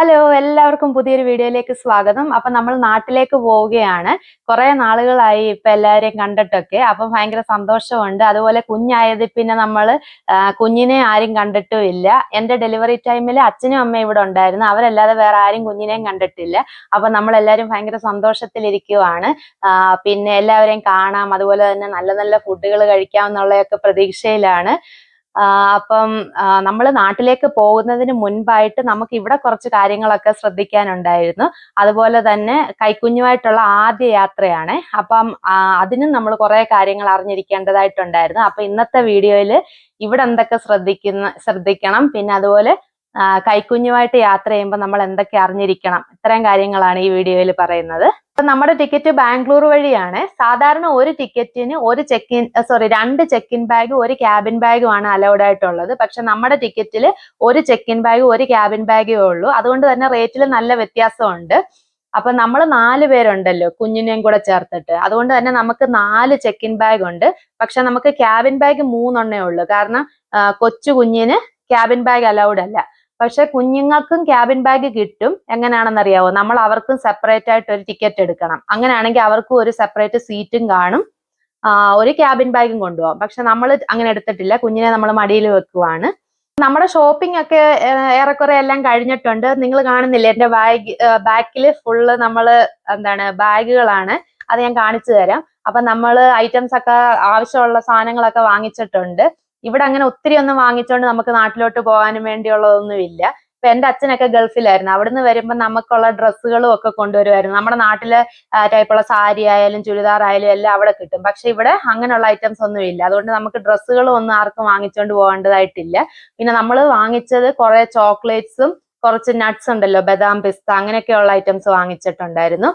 Hello എല്ലാവർക്കും പുതിയൊരു വീഡിയോയിലേക്ക് സ്വാഗതം. അപ്പൊ നമ്മൾ നാട്ടിലേക്ക് പോവുകയാണ്. കുറെ നാളുകളായി ഇപ്പൊ എല്ലാവരെയും കണ്ടിട്ടൊക്കെ. അപ്പം ഭയങ്കര സന്തോഷമുണ്ട്. അതുപോലെ കുഞ്ഞായത് പിന്നെ നമ്മൾ കുഞ്ഞിനെ ആരും കണ്ടിട്ടും ഇല്ല എന്റെ ഡെലിവറി ടൈമിൽ അച്ഛനും അമ്മയും ഇവിടെ ഉണ്ടായിരുന്നു. അവരല്ലാതെ വേറെ ആരും കുഞ്ഞിനെയും കണ്ടിട്ടില്ല. അപ്പൊ നമ്മൾ എല്ലാവരും ഭയങ്കര സന്തോഷത്തിലിരിക്കുവാണ്. പിന്നെ എല്ലാവരെയും കാണാം. അതുപോലെ തന്നെ നല്ല നല്ല ഫുഡുകൾ കഴിക്കാം എന്നുള്ളതൊക്കെ പ്രതീക്ഷയിലാണ്. അപ്പം നമ്മൾ നാട്ടിലേക്ക് പോകുന്നതിന് മുൻപായിട്ട് നമുക്ക് ഇവിടെ കുറച്ച് കാര്യങ്ങളൊക്കെ ശ്രദ്ധിക്കാനുണ്ടായിരുന്നു. അതുപോലെ തന്നെ കൈക്കുഞ്ഞുമായിട്ടുള്ള ആദ്യ യാത്രയാണ്. അപ്പം അതിനും നമ്മൾ കുറെ കാര്യങ്ങൾ അറിഞ്ഞിരിക്കേണ്ടതായിട്ടുണ്ടായിരുന്നു. അപ്പൊ ഇന്നത്തെ വീഡിയോയിൽ ഇവിടെ എന്തൊക്കെ ശ്രദ്ധിക്കുന്ന ശ്രദ്ധിക്കണം. പിന്നെ അതുപോലെ കൈക്കുഞ്ഞുമായിട്ട് യാത്ര ചെയ്യുമ്പോൾ നമ്മൾ എന്തൊക്കെ അറിഞ്ഞിരിക്കണം? ഇത്രയും കാര്യങ്ങളാണ് ഈ വീഡിയോയിൽ പറയുന്നത്. അപ്പൊ നമ്മുടെ ടിക്കറ്റ് ബാംഗ്ലൂർ വഴിയാണ്. സാധാരണ ഒരു ടിക്കറ്റിന് ഒരു ചെക്ക് ഇൻ സോറി രണ്ട് ചെക്ക് ഇൻ ബാഗും ഒരു ക്യാബിൻ ബാഗും ആണ് അലൗഡ് ആയിട്ടുള്ളത്. പക്ഷെ നമ്മുടെ ടിക്കറ്റിൽ ഒരു ചെക്ക് ഇൻ ബാഗും ഒരു ക്യാബിൻ ബാഗേ ഉള്ളൂ. അതുകൊണ്ട് തന്നെ റേറ്റിൽ നല്ല വ്യത്യാസമുണ്ട്. അപ്പൊ നമ്മൾ നാല് പേരുണ്ടല്ലോ കുഞ്ഞിനെയും കൂടെ ചേർത്തിട്ട്. അതുകൊണ്ട് തന്നെ നമുക്ക് നാല് ചെക്ക് ഇൻ ബാഗ് ഉണ്ട്. പക്ഷെ നമുക്ക് ക്യാബിൻ ബാഗ് മൂന്നെണ്ണേ ഉള്ളൂ. കാരണം കൊച്ചു കുഞ്ഞിന് ക്യാബിൻ ബാഗ് അലൗഡ് അല്ല. പക്ഷെ കുഞ്ഞുങ്ങൾക്കും ക്യാബിൻ ബാഗ് കിട്ടും. എങ്ങനെയാണെന്ന് അറിയാവോ നമ്മൾ അവർക്കും സെപ്പറേറ്റ് ആയിട്ട് ഒരു ടിക്കറ്റ് എടുക്കണം. അങ്ങനെയാണെങ്കിൽ അവർക്കും ഒരു സെപ്പറേറ്റ് സീറ്റും കാണും. ഒരു ക്യാബിൻ ബാഗും കൊണ്ടുപോകാം. പക്ഷെ നമ്മൾ അങ്ങനെ എടുത്തിട്ടില്ല. കുഞ്ഞിനെ നമ്മൾ മടിയിൽ വെക്കുവാണ്. നമ്മുടെ ഷോപ്പിംഗ് ഒക്കെ ഏറെക്കുറെ എല്ലാം കഴിഞ്ഞിട്ടുണ്ട്. നിങ്ങൾ കാണുന്നില്ലേ? എന്റെ ബാഗ് ബാക്കിൽ ഫുള്ള് നമ്മൾ എന്താണ് ബാഗുകളാണ് അത് ഞാൻ കാണിച്ചു തരാം. അപ്പൊ നമ്മൾ ഐറ്റംസ് ഒക്കെ ആവശ്യമുള്ള സാധനങ്ങളൊക്കെ വാങ്ങിച്ചിട്ടുണ്ട്. ഇവിടെ അങ്ങനെ ഒത്തിരി ഒന്നും വാങ്ങിച്ചുകൊണ്ട് നമുക്ക് നാട്ടിലോട്ട് പോകാനും വേണ്ടിയുള്ളതൊന്നുമില്ല. ഇപ്പൊ എന്റെ അച്ഛനൊക്കെ ഗൾഫിലായിരുന്നു. അവിടുന്ന് വരുമ്പോൾ നമുക്കുള്ള ഡ്രസ്സുകളും ഒക്കെ കൊണ്ടുവരുമായിരുന്നു. നമ്മുടെ നാട്ടിലെ ടൈപ്പുള്ള സാരി ആയാലും ചുരിദാർ ആയാലും എല്ലാം അവിടെ കിട്ടും. പക്ഷെ ഇവിടെ അങ്ങനെയുള്ള ഐറ്റംസ് ഒന്നും ഇല്ല. അതുകൊണ്ട് നമുക്ക് ഡ്രസ്സുകളും ഒന്നും ആർക്കും വാങ്ങിച്ചുകൊണ്ട് പോകേണ്ടതായിട്ടില്ല. പിന്നെ നമ്മൾ വാങ്ങിച്ചത് കുറെ ചോക്ലേറ്റ്സും കുറച്ച് നട്ട്സ് ഉണ്ടല്ലോ ബദാം പിസ്ത അങ്ങനെയൊക്കെയുള്ള ഐറ്റംസ് വാങ്ങിച്ചിട്ടുണ്ടായിരുന്നു.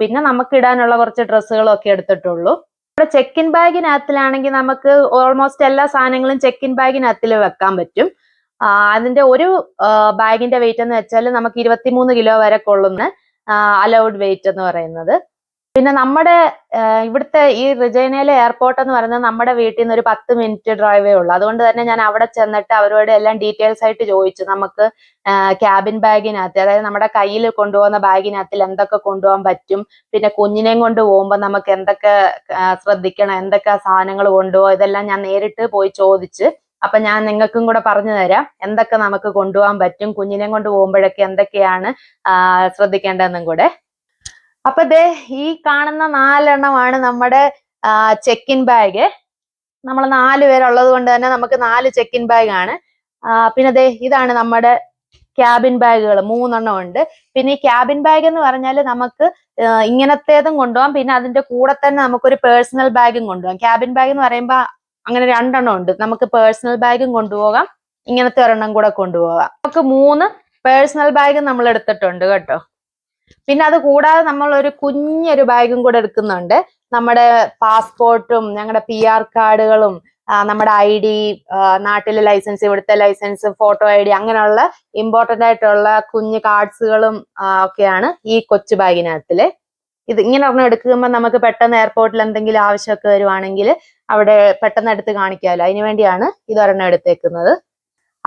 പിന്നെ നമുക്ക് ഇടാനുള്ള കുറച്ച് ഡ്രസ്സുകളൊക്കെ എടുത്തിട്ടുള്ളൂ. ഇവിടെ ചെക്ക് ഇൻ ബാഗിനകത്തിലാണെങ്കിൽ നമുക്ക് ഓൾമോസ്റ്റ് എല്ലാ സാധനങ്ങളും ചെക്ക് ഇൻ ബാഗിനകത്തിൽ വെക്കാൻ പറ്റും. അതിന്റെ ഒരു ബാഗിന്റെ വെയിറ്റ് എന്ന് വെച്ചാൽ നമുക്ക് ഇരുപത്തിമൂന്ന് കിലോ വരെ കൊള്ളുന്ന അലൗഡ് വെയിറ്റ് എന്ന് പറയുന്നത്. പിന്നെ നമ്മുടെ ഇവിടുത്തെ ഈ റിജൈനയിലെ എയർപോർട്ട് എന്ന് പറയുന്നത് നമ്മുടെ വീട്ടിൽ നിന്ന് ഒരു പത്ത് മിനിറ്റ് ഡ്രൈവേ ഉള്ളൂ. അതുകൊണ്ട് തന്നെ ഞാൻ അവിടെ ചെന്നിട്ട് അവരോട് എല്ലാം ഡീറ്റെയിൽസ് ആയിട്ട് ചോദിച്ചു. നമുക്ക് ക്യാബിൻ ബാഗിനകത്ത് അതായത് നമ്മുടെ കയ്യിൽ കൊണ്ടുപോകുന്ന ബാഗിനകത്തിൽ എന്തൊക്കെ കൊണ്ടുപോകാൻ പറ്റും പിന്നെ കുഞ്ഞിനെയും കൊണ്ട് പോകുമ്പോൾ നമുക്ക് എന്തൊക്കെ ശ്രദ്ധിക്കണം എന്തൊക്കെ സാധനങ്ങൾ കൊണ്ടുപോകും ഇതെല്ലാം ഞാൻ നേരിട്ട് പോയി ചോദിച്ച് അപ്പൊ ഞാൻ നിങ്ങൾക്കും കൂടെ പറഞ്ഞു തരാം. എന്തൊക്കെ നമുക്ക് കൊണ്ടുപോകാൻ പറ്റും കുഞ്ഞിനെയും കൊണ്ട് പോകുമ്പോഴൊക്കെ എന്തൊക്കെയാണ് ശ്രദ്ധിക്കേണ്ടതെന്നും കൂടെ. അപ്പൊ ദേ ഈ കാണുന്ന നാലെണ്ണമാണ് നമ്മുടെ ചെക്ക് ഇൻ ബാഗ് നമ്മൾ നാല് പേരുള്ളത് കൊണ്ട് തന്നെ നമുക്ക് നാല് ചെക്ക് ഇൻ ബാഗ് ആണ് പിന്നെ ദേ ഇതാണ് നമ്മുടെ ക്യാബിൻ ബാഗുകൾ മൂന്നെണ്ണം ഉണ്ട്. പിന്നെ ഈ ക്യാബിൻ ബാഗ് എന്ന് പറഞ്ഞാൽ നമുക്ക് ഇങ്ങനത്തേതും കൊണ്ടുപോകാം. പിന്നെ അതിന്റെ കൂടെ തന്നെ നമുക്കൊരു പേഴ്സണൽ ബാഗും കൊണ്ടുപോകാം. ക്യാബിൻ ബാഗ് എന്ന് പറയുമ്പോൾ അങ്ങനെ രണ്ടെണ്ണം ഉണ്ട്. നമുക്ക് പേഴ്സണൽ ബാഗും കൊണ്ടുപോകാം. ഇങ്ങനത്തെ ഒരെണ്ണം കൂടെ കൊണ്ടുപോകാം. നമുക്ക് മൂന്ന് പേഴ്സണൽ ബാഗ് നമ്മൾ എടുത്തിട്ടുണ്ട് കേട്ടോ. പിന്നെ അത് കൂടാതെ നമ്മൾ ഒരു കുഞ്ഞൊരു ബാഗും കൂടെ എടുക്കുന്നുണ്ട്. നമ്മുടെ പാസ്പോർട്ടും ഞങ്ങളുടെ പി ആർ കാർഡുകളും നമ്മുടെ ഐ ഡി നാട്ടിലെ ലൈസൻസ് ഇവിടുത്തെ ലൈസൻസ് ഫോട്ടോ ഐ ഡി അങ്ങനെയുള്ള ഇമ്പോർട്ടന്റ് ആയിട്ടുള്ള കുഞ്ഞു കാർഡ്സുകളും ഒക്കെയാണ് ഈ കൊച്ചു ബാഗിനകത്തിൽ. ഇത് ഇങ്ങനെ ഒരെണ്ണം എടുക്കുമ്പോൾ നമുക്ക് പെട്ടെന്ന് എയർപോർട്ടിൽ എന്തെങ്കിലും ആവശ്യമൊക്കെ വരുവാണെങ്കിൽ അവിടെ പെട്ടെന്ന് എടുത്ത് കാണിക്കാമല്ലോ അതിനു വേണ്ടിയാണ് ഇതൊരെണ്ണം എടുത്തേക്കുന്നത്.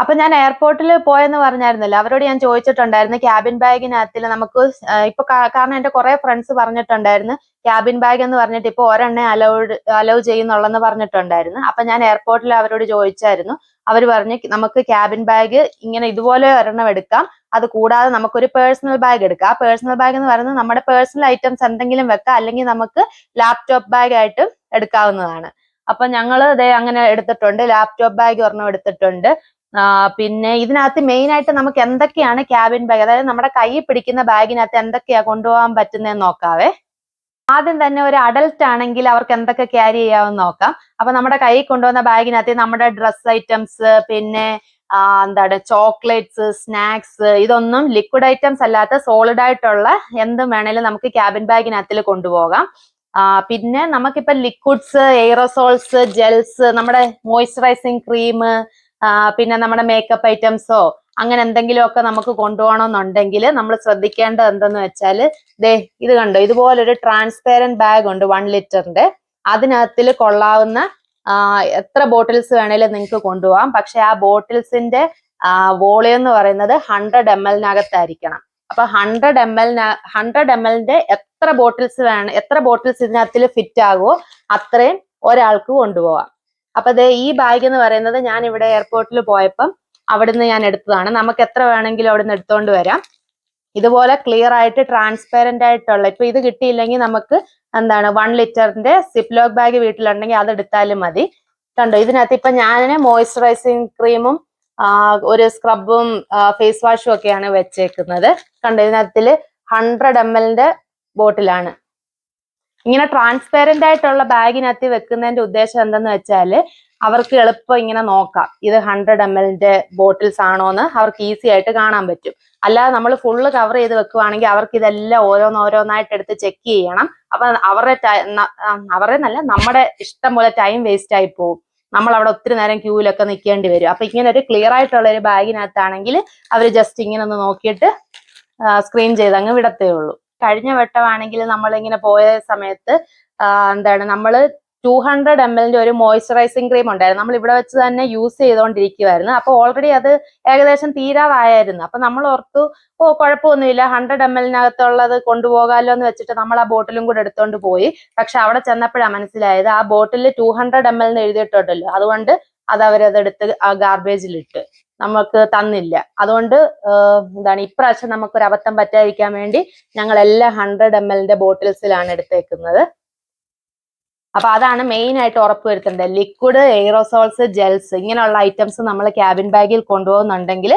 അപ്പൊ ഞാൻ എയർപോർട്ടിൽ പോയെന്ന് പറഞ്ഞായിരുന്നല്ലോ. അവരോട് ഞാൻ ചോദിച്ചിട്ടുണ്ടായിരുന്നു ക്യാബിൻ ബാഗിനകത്തിൽ നമുക്ക് ഇപ്പൊ കാരണം എന്റെ കുറെ ഫ്രണ്ട്സ് പറഞ്ഞിട്ടുണ്ടായിരുന്നു ക്യാബിൻ ബാഗ് എന്ന് പറഞ്ഞിട്ട് ഇപ്പൊ ഒരെണ്ണേ അലൗഡ് അലൗ ചെയ്യുന്നുള്ളെന്ന് പറഞ്ഞിട്ടുണ്ടായിരുന്നു. അപ്പൊ ഞാൻ എയർപോർട്ടിൽ അവരോട് ചോദിച്ചായിരുന്നു. അവർ പറഞ്ഞു നമുക്ക് ക്യാബിൻ ബാഗ് ഇങ്ങനെ ഇതുപോലെ ഒരെണ്ണം എടുക്കാം. അത് കൂടാതെ നമുക്കൊരു പേഴ്സണൽ ബാഗ് എടുക്കാം. ആ പേഴ്സണൽ ബാഗ് എന്ന് പറയുന്നത് നമ്മുടെ പേഴ്സണൽ ഐറ്റംസ് എന്തെങ്കിലും വെക്കാം. അല്ലെങ്കിൽ നമുക്ക് ലാപ്ടോപ്പ് ബാഗ് ആയിട്ട് എടുക്കാവുന്നതാണ്. അപ്പൊ ഞങ്ങൾ ദേ അങ്ങനെ എടുത്തിട്ടുണ്ട്. ലാപ്ടോപ്പ് ബാഗ് ഒരെണ്ണം എടുത്തിട്ടുണ്ട്. പിന്നെ ഇതിനകത്ത് മെയിൻ ആയിട്ട് നമുക്ക് എന്തൊക്കെയാണ് ക്യാബിൻ ബാഗ് അതായത് നമ്മുടെ കൈ പിടിക്കുന്ന ബാഗിനകത്ത് എന്തൊക്കെയാ കൊണ്ടുപോകാൻ പറ്റുന്നതെന്ന് നോക്കാവേ. ആദ്യം തന്നെ ഒരു അഡൽട്ട് ആണെങ്കിൽ അവർക്ക് എന്തൊക്കെ ക്യാരി ചെയ്യാമെന്ന് നോക്കാം. അപ്പൊ നമ്മുടെ കൈ കൊണ്ടുവന്ന ബാഗിനകത്ത് നമ്മുടെ ഡ്രസ് ഐറ്റംസ് പിന്നെ എന്താണ് ചോക്ലേറ്റ്സ് സ്നാക്സ് ഇതൊന്നും ലിക്വിഡ് ഐറ്റംസ് അല്ലാത്ത സോളിഡ് ആയിട്ടുള്ള എന്തും വേണേലും നമുക്ക് ക്യാബിൻ ബാഗിനകത്തിൽ കൊണ്ടുപോകാം. പിന്നെ നമുക്കിപ്പോ ലിക്വിഡ്സ് എയറോസോൾസ് ജെൽസ് നമ്മുടെ മോയ്സ്ചറൈസിങ് ക്രീം പിന്നെ നമ്മുടെ മേക്കപ്പ് ഐറ്റംസോ അങ്ങനെ എന്തെങ്കിലുമൊക്കെ നമുക്ക് കൊണ്ടുപോകണമെന്നുണ്ടെങ്കിൽ നമ്മൾ ശ്രദ്ധിക്കേണ്ടത് എന്തെന്ന് വെച്ചാൽ ദേ ഇത് കണ്ടോ ഇതുപോലൊരു ട്രാൻസ്പെറന്റ് ബാഗ് ഉണ്ട് വൺ ലിറ്ററിന്റെ അതിനകത്തിൽ കൊള്ളാവുന്ന എത്ര ബോട്ടിൽസ് വേണേലും നിങ്ങൾക്ക് കൊണ്ടുപോകാം. പക്ഷെ ആ ബോട്ടിൽസിന്റെ വോളിയം എന്ന് പറയുന്നത് ഹൺഡ്രഡ് എം എല്ലിനകത്തായിരിക്കണം അപ്പൊ hundred M L hundred M എല്ലിന്റെ എത്ര ബോട്ടിൽസ് വേണം എത്ര ബോട്ടിൽസ് ഇതിനകത്തിൽ ഫിറ്റ് ആകുമോ അത്രയും ഒരാൾക്ക് കൊണ്ടുപോകാം. അപ്പൊ ദേ ഈ ബാഗ് എന്ന് പറയുന്നത് ഞാൻ ഇവിടെ എയർപോർട്ടിൽ പോയപ്പം അവിടുന്ന് ഞാൻ എടുത്തതാണ്. നമുക്ക് എത്ര വേണമെങ്കിലും അവിടുന്ന് എടുത്തോണ്ട് വരാം. ഇതുപോലെ ക്ലിയർ ആയിട്ട് ട്രാൻസ്പെറന്റ് ആയിട്ടുള്ള ഇപ്പൊ ഇത് കിട്ടിയില്ലെങ്കിൽ നമുക്ക് എന്താണ് വൺ ലിറ്ററിന്റെ സിപ്ലോക്ക് ബാഗ് വീട്ടിലുണ്ടെങ്കിൽ അത് എടുത്താലും മതി. കണ്ടോ ഇതിനകത്ത് ഇപ്പൊ ഞാൻ മോയ്സ്ചറൈസിങ് ക്രീമും ഒരു സ്ക്രബും ഫേസ് വാഷും ഒക്കെയാണ് വെച്ചേക്കുന്നത്. കണ്ടോ ഇതിനകത്തിൽ ഹൺഡ്രഡ് എം എല്ലിന്റെ ബോട്ടിലാണ് ഇങ്ങനെ ട്രാൻസ്പെറന്റ് ആയിട്ടുള്ള ബാഗിനകത്ത് വെക്കുന്നതിന്റെ ഉദ്ദേശം എന്തെന്ന് വെച്ചാൽ അവർക്ക് എളുപ്പം ഇങ്ങനെ നോക്കാം. ഇത് ഹൺഡ്രഡ് എം എല്ലിന്റെ ബോട്ടിൽസ് ആണോന്ന് അവർക്ക് ഈസി ആയിട്ട് കാണാൻ പറ്റും. അല്ലാതെ നമ്മൾ ഫുള്ള് കവർ ചെയ്ത് വെക്കുവാണെങ്കിൽ അവർക്ക് ഇതെല്ലാം ഓരോന്നോരോന്നായിട്ട് എടുത്ത് ചെക്ക് ചെയ്യണം. അപ്പൊ അവരുടെ അവരുടെ നല്ല നമ്മുടെ ഇഷ്ടം പോലെ ടൈം വേസ്റ്റ് ആയി പോകും നമ്മൾ അവിടെ ഒത്തിരി നേരം ക്യൂവിലൊക്കെ നിൽക്കേണ്ടി വരും. അപ്പൊ ഇങ്ങനെ ഒരു ക്ലിയർ ആയിട്ടുള്ള ഒരു ബാഗിനകത്താണെങ്കിൽ അവർ ജസ്റ്റ് ഇങ്ങനെ ഒന്ന് നോക്കിയിട്ട് സ്ക്രീൻ ചെയ്ത് അങ്ങ് വിടത്തേ ഉള്ളൂ കഴിഞ്ഞ വട്ടമാണെങ്കിൽ നമ്മൾ ഇങ്ങനെ പോയ സമയത്ത് എന്താണ് നമ്മൾ ടു ഹൺഡ്രഡ് എം എല്ലിന്റെ ഒരു മോയ്സ്ചറൈസിങ് ക്രീം ഉണ്ടായിരുന്നു. നമ്മൾ ഇവിടെ വെച്ച് തന്നെ യൂസ് ചെയ്തുകൊണ്ടിരിക്കുവായിരുന്നു അപ്പൊ ഓൾറെഡി അത് ഏകദേശം തീരാതായിരുന്നു അപ്പൊ നമ്മൾ ഓർത്തു ഓ കുഴപ്പമൊന്നുമില്ല. ഹൺഡ്രഡ് എം എല്ലിനകത്തുള്ളത് കൊണ്ടുപോകാമല്ലോ എന്ന് വെച്ചിട്ട് നമ്മൾ ആ ബോട്ടിലും കൂടെ എടുത്തോണ്ട് പോയി. പക്ഷെ അവിടെ ചെന്നപ്പോഴാണ് മനസ്സിലായത് ആ ബോട്ടിൽ ടു ഹൺഡ്രഡ് എം എന്ന് എഴുതിയിട്ടുണ്ടല്ലോ. അതുകൊണ്ട് അത് അവരതെടുത്ത് ആ ഗാർബേജിൽ ഇട്ട് നമുക്ക് തന്നില്ല. അതുകൊണ്ട് എന്താണ് ഇപ്രാവശ്യം നമുക്കൊരു അബദ്ധം പറ്റാതിരിക്കാൻ വേണ്ടി ഞങ്ങൾ എല്ലാ ഹൺഡ്രഡ് എം എല്ലിന്റെ ബോട്ടിൽസിലാണ് എടുത്തേക്കുന്നത്. അപ്പൊ അതാണ് മെയിൻ ആയിട്ട് ഉറപ്പ് വരുത്തേണ്ടത് ലിക്വിഡ് എയ്റോസോൾസ് ജെൽസ് ഇങ്ങനെയുള്ള ഐറ്റംസ് നമ്മൾ ക്യാബിൻ ബാഗിൽ കൊണ്ടുപോകുന്നുണ്ടെങ്കിൽ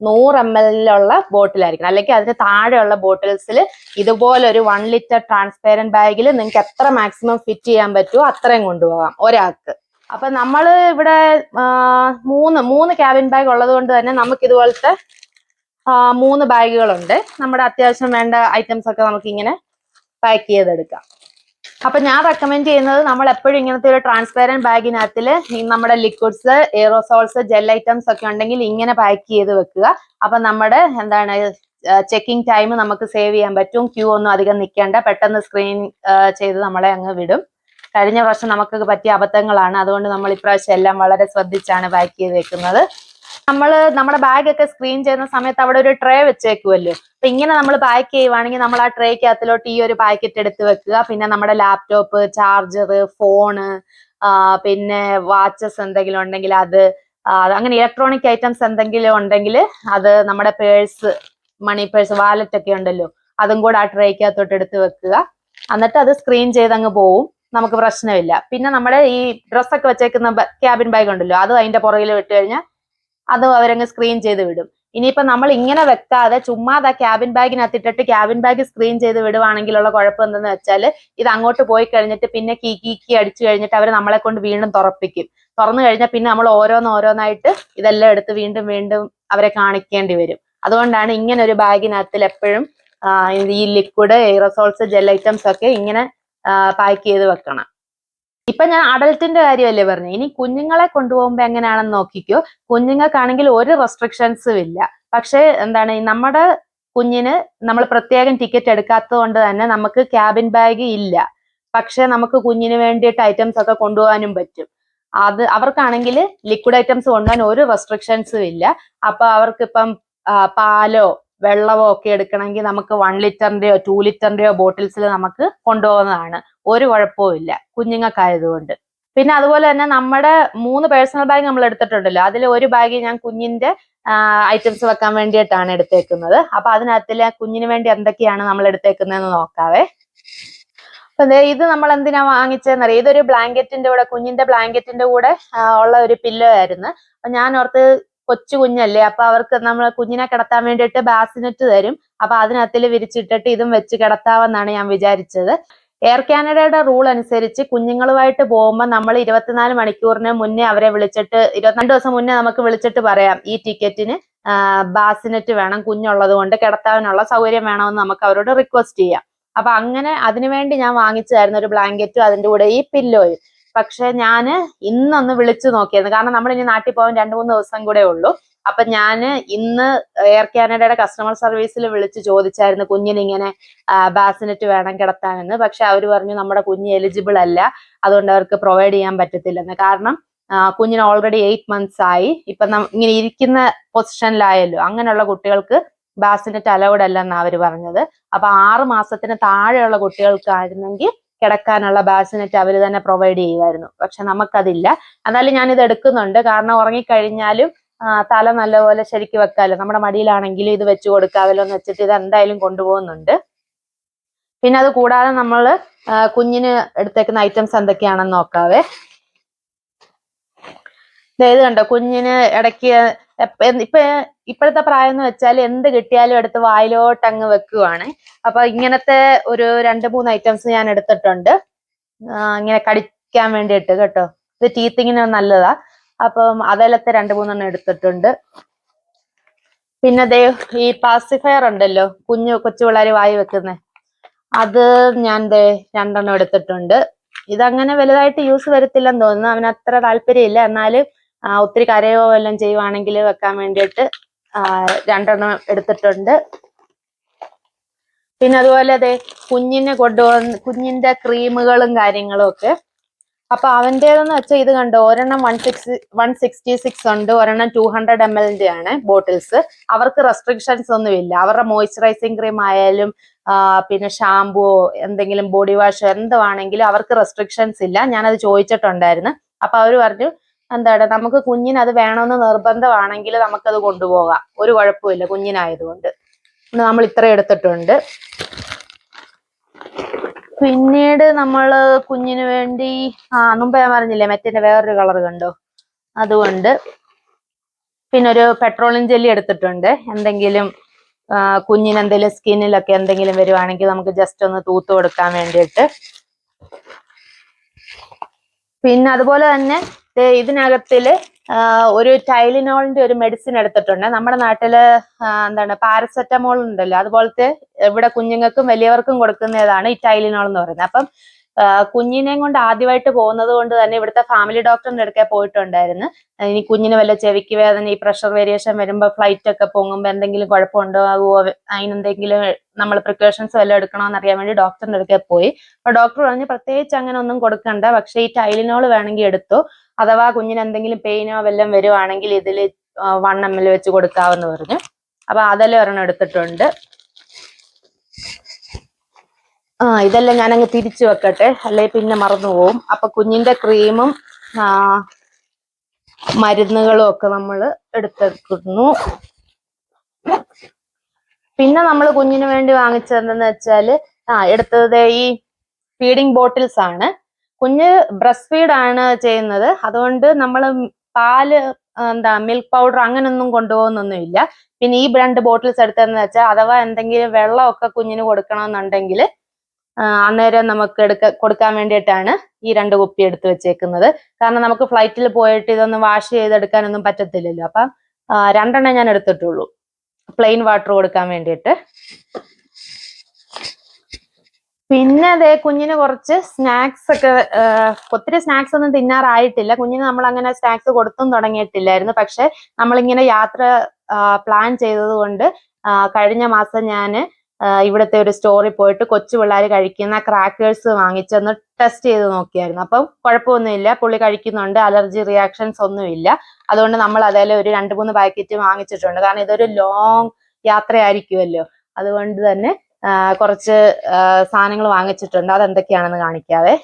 നൂറ് എം എല്ലിലുള്ള ബോട്ടിലായിരിക്കണം അല്ലെങ്കിൽ അതിന് താഴെയുള്ള ബോട്ടിൽസിൽ ഇതുപോലെ ഒരു വൺ ലിറ്റർ ട്രാൻസ്പെയറന്റ് ബാഗിൽ നിങ്ങൾക്ക് എത്ര മാക്സിമം ഫിറ്റ് ചെയ്യാൻ പറ്റുമോ അത്രയും കൊണ്ടുപോകാം. ഒരാൾക്ക്. അപ്പൊ നമ്മൾ ഇവിടെ മൂന്ന് മൂന്ന് ക്യാബിൻ ബാഗ് ഉള്ളത് കൊണ്ട് തന്നെ നമുക്ക് ഇതുപോലത്തെ മൂന്ന് ബാഗുകളുണ്ട്. നമ്മുടെ അത്യാവശ്യം വേണ്ട ഐറ്റംസ് ഒക്കെ നമുക്ക് ഇങ്ങനെ പാക്ക് ചെയ്തെടുക്കാം. അപ്പൊ ഞാൻ റെക്കമെൻഡ് ചെയ്യുന്നത് നമ്മൾ എപ്പോഴും ഇങ്ങനത്തെ ഒരു ട്രാൻസ്പെറന്റ് ബാഗിനകത്തിൽ നമ്മുടെ ലിക്വിഡ്സ് എയറോസോൾസ് ജെൽ ഐറ്റംസ് ഒക്കെ ഉണ്ടെങ്കിൽ ഇങ്ങനെ പാക്ക് ചെയ്ത് വെക്കുക. അപ്പൊ നമ്മുടെ എന്താണ് ചെക്കിംഗ് ടൈം നമുക്ക് സേവ് ചെയ്യാൻ പറ്റും. ക്യൂ ഒന്നും അധികം നിൽക്കേണ്ട. പെട്ടെന്ന് സ്ക്രീൻ ചെയ്ത് നമ്മളെ അങ്ങ് വിടും. കഴിഞ്ഞ വർഷം നമുക്ക് പറ്റിയ അബദ്ധങ്ങളാണ്. അതുകൊണ്ട് നമ്മൾ ഇപ്രാവശ്യം എല്ലാം വളരെ ശ്രദ്ധിച്ചാണ് പാക്ക് ചെയ്ത് വെക്കുന്നത്. നമ്മൾ നമ്മുടെ ബാഗൊക്കെ സ്ക്രീൻ ചെയ്യുന്ന സമയത്ത് അവിടെ ഒരു ട്രേ വെച്ചേക്കുമല്ലോ അപ്പൊ ഇങ്ങനെ നമ്മൾ പാക്ക് ചെയ്യുവാണെങ്കിൽ നമ്മൾ ആ ട്രേക്കകത്തിലോട്ട് ഈ ഒരു പാക്കറ്റ് എടുത്ത് വെക്കുക. പിന്നെ നമ്മുടെ ലാപ്ടോപ്പ് ചാർജർ ഫോണ് പിന്നെ വാച്ചസ് എന്തെങ്കിലും ഉണ്ടെങ്കിൽ അത് അങ്ങനെ ഇലക്ട്രോണിക് ഐറ്റംസ് എന്തെങ്കിലും ഉണ്ടെങ്കിൽ അത് നമ്മുടെ പേഴ്സ് മണി പേഴ്സ് വാലറ്റ് ഒക്കെ ഉണ്ടല്ലോ. അതും കൂടെ ആ ട്രേക്കകത്തോട്ട് എടുത്ത് വെക്കുക. എന്നിട്ട് അത് സ്ക്രീൻ ചെയ്ത് അങ്ങ് പോവും. നമുക്ക് പ്രശ്നമില്ല. പിന്നെ നമ്മുടെ ഈ ഡ്രസ്സൊക്കെ വെച്ചേക്കുന്ന ക്യാബിൻ ബാഗ് ഉണ്ടല്ലോ അത് അതിന്റെ പുറകിൽ വിട്ട് കഴിഞ്ഞാൽ അത് അവരങ്ങ് സ്ക്രീൻ ചെയ്ത് വിടും. ഇനിയിപ്പോ നമ്മൾ ഇങ്ങനെ വെക്കാതെ ചുമ്മാതെ ക്യാബിൻ ബാഗിനകത്ത് ഇട്ടിട്ട് ക്യാബിൻ ബാഗ് സ്ക്രീൻ ചെയ്ത് വിടുവാണെങ്കിലുള്ള കുഴപ്പം എന്തെന്ന് വെച്ചാൽ ഇത് അങ്ങോട്ട് പോയി കഴിഞ്ഞിട്ട് പിന്നെ കീ കീ കീ അടിച്ചു കഴിഞ്ഞിട്ട് അവർ നമ്മളെ കൊണ്ട് വീണ്ടും തുറപ്പിക്കും. തുറന്നു കഴിഞ്ഞാൽ പിന്നെ നമ്മൾ ഓരോന്ന് ഓരോന്നായിട്ട് ഇതെല്ലാം എടുത്ത് വീണ്ടും വീണ്ടും അവരെ കാണിക്കേണ്ടി വരും. അതുകൊണ്ടാണ് ഇങ്ങനെ ഒരു ബാഗിനകത്തിൽ എപ്പോഴും ഈ ലിക്വിഡ് എയ്റസോൾസ് ജെൽ ഐറ്റംസ് ഒക്കെ ഇങ്ങനെ പാക്ക് ചെയ്ത് വെക്കണം. ഇപ്പൊ ഞാൻ അഡൽട്ടിന്റെ കാര്യമല്ലേ പറഞ്ഞു ഇനി കുഞ്ഞുങ്ങളെ കൊണ്ടുപോകുമ്പോ എങ്ങനെയാണെന്ന് നോക്കിക്കോ. കുഞ്ഞുങ്ങൾക്കാണെങ്കിൽ ഒരു റെസ്ട്രിക്ഷൻസും ഇല്ല. പക്ഷെ എന്താണ് നമ്മുടെ കുഞ്ഞിന് നമ്മൾ പ്രത്യേകം ടിക്കറ്റ് എടുക്കാത്തത് കൊണ്ട് തന്നെ നമുക്ക് ക്യാബിൻ ബാഗ് ഇല്ല. പക്ഷെ നമുക്ക് കുഞ്ഞിന് വേണ്ടിയിട്ട് ഐറ്റംസ് ഒക്കെ കൊണ്ടുപോകാനും പറ്റും. അത് അവർക്കാണെങ്കിൽ ലിക്വിഡ് ഐറ്റംസ് കൊണ്ടുപോകാൻ ഒരു റെസ്ട്രിക്ഷൻസും ഇല്ല. അപ്പൊ അവർക്കിപ്പം പാലോ വെള്ളമോ ഒക്കെ എടുക്കണമെങ്കിൽ നമുക്ക് വൺ ലിറ്ററിന്റെയോ ടു ലിറ്ററിന്റെയോ ബോട്ടിൽസിൽ നമുക്ക് കൊണ്ടുപോകുന്നതാണ്. ഒരു കുഴപ്പവും ഇല്ല. കുഞ്ഞുങ്ങൾക്കായതുകൊണ്ട്. പിന്നെ അതുപോലെ തന്നെ നമ്മുടെ മൂന്ന് പേഴ്സണൽ ബാഗ് നമ്മൾ എടുത്തിട്ടുണ്ടല്ലോ. അതിൽ ഒരു ബാഗ് ഞാൻ കുഞ്ഞിന്റെ ഐറ്റംസ് വെക്കാൻ വേണ്ടിയിട്ടാണ് എടുത്തേക്കുന്നത്. അപ്പൊ അതിനകത്തിൽ കുഞ്ഞിന് വേണ്ടി എന്തൊക്കെയാണ് നമ്മൾ എടുത്തേക്കുന്നതെന്ന് നോക്കാവേ. അപ്പൊ ഇത് നമ്മൾ എന്തിനാ വാങ്ങിച്ചതെന്നറിയാം ഇതൊരു ബ്ലാങ്കറ്റിന്റെ കൂടെ കുഞ്ഞിന്റെ ബ്ലാങ്കറ്റിന്റെ കൂടെ ഉള്ള ഒരു പില്ലോ ആയിരുന്നു. അപ്പൊ ഞാൻ ഓർത്ത് കൊച്ചു കുഞ്ഞല്ലേ അപ്പൊ അവർക്ക് നമ്മൾ കുഞ്ഞിനെ കിടത്താൻ വേണ്ടിയിട്ട് ബാസിനെറ്റ് തരും. അപ്പൊ അതിനകത്തിൽ വിരിച്ചിട്ടിട്ട് ഇതും വെച്ച് കിടത്താമെന്നാണ് ഞാൻ വിചാരിച്ചത്. എയർ കാനഡയുടെ റൂൾ അനുസരിച്ച് കുഞ്ഞുങ്ങളുമായിട്ട് പോകുമ്പോൾ നമ്മൾ ഇരുപത്തിനാല് മണിക്കൂറിന് മുന്നേ അവരെ വിളിച്ചിട്ട് ഇരുപത്തിരണ്ട് ദിവസം മുന്നേ നമുക്ക് വിളിച്ചിട്ട് പറയാം ഈ ടിക്കറ്റിന് ബാസിനെറ്റ് വേണം കുഞ്ഞുള്ളത് കൊണ്ട് കിടത്താനുള്ള സൗകര്യം വേണമെന്ന് നമുക്ക് അവരോട് റിക്വസ്റ്റ് ചെയ്യാം. അപ്പൊ അങ്ങനെ അതിനുവേണ്ടി ഞാൻ വാങ്ങിച്ചതായിരുന്നു ഒരു ബ്ലാങ്കറ്റും അതിന്റെ കൂടെ ഈ പില്ലോയും. പക്ഷെ ഞാൻ ഇന്നൊന്ന് വിളിച്ചു നോക്കിയായിരുന്നു. കാരണം നമ്മൾ ഇനി നാട്ടിൽ പോകാൻ രണ്ടു മൂന്ന് ദിവസം കൂടെ ഉള്ളൂ. അപ്പൊ ഞാൻ ഇന്ന് എയർ കാനഡയുടെ കസ്റ്റമർ സർവീസിൽ വിളിച്ച് ചോദിച്ചായിരുന്നു കുഞ്ഞിന് ഇങ്ങനെ ബാസിനെറ്റ് വേണം കിടത്താനെന്ന്. പക്ഷെ അവർ പറഞ്ഞു നമ്മുടെ കുഞ്ഞ് എലിജിബിൾ അല്ല. അതുകൊണ്ട് അവർക്ക് പ്രൊവൈഡ് ചെയ്യാൻ പറ്റത്തില്ലെന്ന്. കാരണം കുഞ്ഞിന് ഓൾറെഡി എയ്റ്റ് മന്ത്സ് ആയി. ഇപ്പൊ ഇങ്ങനെ ഇരിക്കുന്ന പൊസിഷനിലായല്ലോ അങ്ങനെയുള്ള കുട്ടികൾക്ക് ബാസിനെറ്റ് അലൗഡ് അല്ലെന്നാ അവർ പറഞ്ഞത്. അപ്പൊ ആറ് മാസത്തിന് താഴെയുള്ള കുട്ടികൾക്കായിരുന്നെങ്കിൽ കിടക്കാനുള്ള ബാസിനെറ്റ് അവർ തന്നെ പ്രൊവൈഡ് ചെയ്യുമായിരുന്നു പക്ഷെ നമുക്കതില്ല. എന്നാലും ഞാനിത് എടുക്കുന്നുണ്ട്. കാരണം ഉറങ്ങിക്കഴിഞ്ഞാലും തല നല്ലപോലെ ശരിക്ക് വെക്കാമല്ലോ. നമ്മുടെ മടിയിലാണെങ്കിലും ഇത് വെച്ച് കൊടുക്കാമല്ലോ എന്ന് വെച്ചിട്ട് ഇത് എന്തായാലും കൊണ്ടുപോകുന്നുണ്ട്. പിന്നെ അത് കൂടാതെ നമ്മൾ കുഞ്ഞിന് എടുത്തേക്കുന്ന ഐറ്റംസ് എന്തൊക്കെയാണെന്ന് നോക്കാവേ. ഇത് കണ്ടോ? കുഞ്ഞിന് ഇടയ്ക്ക് ഇപ്പൊ ഇപ്പോഴത്തെ പ്രായം എന്ന് വെച്ചാൽ എന്ത് കിട്ടിയാലും എടുത്ത് വായിലോട്ട് അങ്ങ് വെക്കുവാണ്. അപ്പൊ ഇങ്ങനത്തെ ഒരു രണ്ട് മൂന്ന് ഐറ്റംസ് ഞാൻ എടുത്തിട്ടുണ്ട്. ഇങ്ങനെ കടിക്കാൻ വേണ്ടിയിട്ട് കേട്ടോ. ഇത് ടീത്തിങ്ങിന് നല്ലതാ. അപ്പം അതെല്ലാത്തെ രണ്ട് മൂന്നെണ്ണം എടുത്തിട്ടുണ്ട്. പിന്നെ ദേ ഈ പാസിഫയർ ഉണ്ടല്ലോ. കുഞ്ഞു കൊച്ചു പിള്ളേർ വായി വെക്കുന്നേ. അത് ഞാൻ ദേ രണ്ടെണ്ണം എടുത്തിട്ടുണ്ട്. ഇതങ്ങനെ വലുതായിട്ട് യൂസ് വരത്തില്ലെന്ന് തോന്നുന്നു. അവന് അത്ര താല്പര്യമില്ല. എന്നാലും ഒത്തിരി കരയോ എല്ലാം ചെയ്യുവാണെങ്കിൽ വെക്കാൻ വേണ്ടിയിട്ട് രണ്ടെണ്ണം എടുത്തിട്ടുണ്ട്. പിന്നെ അതുപോലെ അതെ കുഞ്ഞിനെ കൊണ്ടുവന്ന് കുഞ്ഞിന്റെ ക്രീമുകളും കാര്യങ്ങളും ഒക്കെ. അപ്പൊ അവന്റേതെന്ന് വെച്ചാൽ ഇത് കണ്ടോ ഒരെണ്ണം one six one sixty six ഉണ്ട് ഒരെണ്ണം ടു ഹൺഡ്രഡ് എം എല്ലിന്റെ ആണ് ബോട്ടിൽസ് അവർക്ക് റെസ്ട്രിക്ഷൻസ് ഒന്നും ഇല്ല. അവരുടെ മോയ്സ്ചറൈസിങ് ക്രീം ആയാലും പിന്നെ ഷാമ്പൂ എന്തെങ്കിലും ബോഡി വാഷോ എന്തുവാണെങ്കിലും അവർക്ക് റെസ്ട്രിക്ഷൻസ് ഇല്ല. ഞാനത് ചോദിച്ചിട്ടുണ്ടായിരുന്നു. അപ്പൊ അവർ പറഞ്ഞു എന്താണ് നമുക്ക് കുഞ്ഞിന് അത് വേണമെന്ന് നിർബന്ധമാണെങ്കിൽ നമുക്കത് കൊണ്ടുപോകാം. ഒരു കുഴപ്പമില്ല കുഞ്ഞിനായതുകൊണ്ട്. നമ്മൾ ഇത്ര എടുത്തിട്ടുണ്ട്. പിന്നീട് നമ്മൾ കുഞ്ഞിന് വേണ്ടി ആ മുമ്പ് ഞാൻ പറഞ്ഞില്ലേ മെറ്റിന്റെ വേറൊരു കളർ കണ്ടോ? അതുകൊണ്ട് പിന്നെ ഒരു പെട്രോളിയം ജെല്ലി എടുത്തിട്ടുണ്ട്. എന്തെങ്കിലും കുഞ്ഞിന് എന്തെങ്കിലും സ്കിന്നിലൊക്കെ എന്തെങ്കിലും വരുവാണെങ്കിൽ നമുക്ക് ജസ്റ്റ് ഒന്ന് തൂത്ത് കൊടുക്കാൻ വേണ്ടിയിട്ട്. പിന്നെ അതുപോലെ തന്നെ ഇതിനകത്തിൽ ഒരു ടൈലിനോളിന്റെ ഒരു മെഡിസിൻ എടുത്തിട്ടുണ്ട്. നമ്മുടെ നാട്ടിൽ എന്താണ് പാരസെറ്റമോൾ ഉണ്ടല്ലോ. അതുപോലത്തെ ഇവിടെ കുഞ്ഞുങ്ങൾക്കും വലിയവർക്കും കൊടുക്കുന്നതാണ് ഈ ടൈലിനോൾ എന്ന് പറയുന്നത്. അപ്പം കുഞ്ഞിനെയും കൊണ്ട് ആദ്യമായിട്ട് പോകുന്നത് കൊണ്ട് തന്നെ ഇവിടുത്തെ ഫാമിലി ഡോക്ടറിന്റെ അടുക്കെ പോയിട്ടുണ്ടായിരുന്നു. ഇനി കുഞ്ഞിന് വല്ല ചെവിക്ക് വേദന ഈ പ്രഷർ വേരിയേഷൻ വരുമ്പോൾ ഫ്ലൈറ്റ് ഒക്കെ പോകുമ്പോ എന്തെങ്കിലും കുഴപ്പമുണ്ടോ? ആകുമോ അതിനെന്തെങ്കിലും നമ്മൾ പ്രിക്കോഷൻസ് വല്ലതും എടുക്കണോന്ന് അറിയാൻ വേണ്ടി ഡോക്ടറിന്റെ അടുക്കെ പോയി. അപ്പൊ ഡോക്ടർ പറഞ്ഞു പ്രത്യേകിച്ച് അങ്ങനെ ഒന്നും കൊടുക്കണ്ട. പക്ഷേ ഈ ടൈലിനോൾ വേണമെങ്കിൽ എടുത്തു. അഥവാ കുഞ്ഞിന് എന്തെങ്കിലും പെയിനോ വല്ലതും വരുവാണെങ്കിൽ ഇതിൽ വൺ എം എൽ വെച്ച് കൊടുക്കാവെന്ന് പറഞ്ഞു. അപ്പൊ അതെല്ലാം ഒരെണ്ണം എടുത്തിട്ടുണ്ട്. ആ ഇതെല്ലാം ഞാനങ്ങ് തിരിച്ചു വെക്കട്ടെ. അല്ലെ പിന്നെ മറന്നു പോവും. അപ്പൊ കുഞ്ഞിന്റെ ക്രീമും മരുന്നുകളും ഒക്കെ നമ്മൾ എടുത്തെടുക്കുന്നു പിന്നെ നമ്മൾ കുഞ്ഞിന് വേണ്ടി വാങ്ങിച്ചതെന്ന് വെച്ചാൽ ആ എടുത്തത് ഈ ഫീഡിങ് ബോട്ടിൽസ് ആണ് കുഞ്ഞ് ബ്രസ്റ്റ് ഫീഡ് ആണ് ചെയ്യുന്നത്. അതുകൊണ്ട് നമ്മൾ പാൽ എന്താ മിൽക്ക് പൗഡർ അങ്ങനൊന്നും കൊണ്ടുപോകുന്നൊന്നുമില്ല. പിന്നെ ഈ രണ്ട് ബോട്ടിൽസ് എടുത്തതെന്ന് വെച്ചാൽ അഥവാ എന്തെങ്കിലും വെള്ളമൊക്കെ കുഞ്ഞിന് കൊടുക്കണമെന്നുണ്ടെങ്കിൽ അന്നേരം നമുക്ക് എടുക്ക കൊടുക്കാൻ വേണ്ടിയിട്ടാണ് ഈ രണ്ട് കുപ്പി എടുത്ത് വെച്ചേക്കുന്നത്. കാരണം നമുക്ക് ഫ്ലൈറ്റിൽ പോയിട്ട് ഇതൊന്ന് വാഷ് ചെയ്തെടുക്കാനൊന്നും പറ്റത്തില്ലല്ലോ. അപ്പം രണ്ടെണ്ണം ഞാൻ എടുത്തിട്ടുള്ളൂ. പ്ലെയിൻ വാട്ടർ കൊടുക്കാൻ വേണ്ടിയിട്ട്. പിന്നെ അതെ കുഞ്ഞിന് കുറച്ച് സ്നാക്സ് ഒക്കെ ഒത്തിരി സ്നാക്സ് ഒന്നും തിന്നാറായിട്ടില്ല. കുഞ്ഞിന് നമ്മൾ അങ്ങനെ സ്നാക്സ് കൊടുത്തും തുടങ്ങിയിട്ടില്ലായിരുന്നു. പക്ഷെ നമ്മളിങ്ങനെ യാത്ര പ്ലാൻ ചെയ്തത് കൊണ്ട് കഴിഞ്ഞ മാസം ഞാൻ ഇവിടുത്തെ ഒരു സ്റ്റോറിൽ പോയിട്ട് കൊച്ചു പിള്ളേർ കഴിക്കുന്ന ക്രാക്കേഴ്സ് വാങ്ങിച്ചൊന്ന് ടെസ്റ്റ് ചെയ്ത് നോക്കിയായിരുന്നു. അപ്പം കുഴപ്പമൊന്നുമില്ല. പുള്ളി കഴിക്കുന്നുണ്ട്. അലർജി റിയാക്ഷൻസ് ഒന്നുമില്ല. അതുകൊണ്ട് നമ്മൾ അതേലെ ഒരു രണ്ട് മൂന്ന് പാക്കറ്റ് വാങ്ങിച്ചിട്ടുണ്ട്. കാരണം ഇതൊരു ലോങ് യാത്രയായിരിക്കുമല്ലോ. അതുകൊണ്ട് തന്നെ കുറച്ച് സാധനങ്ങൾ വാങ്ങിച്ചിട്ടുണ്ട്. അതെന്തൊക്കെയാണെന്ന് കാണിക്കാവേ.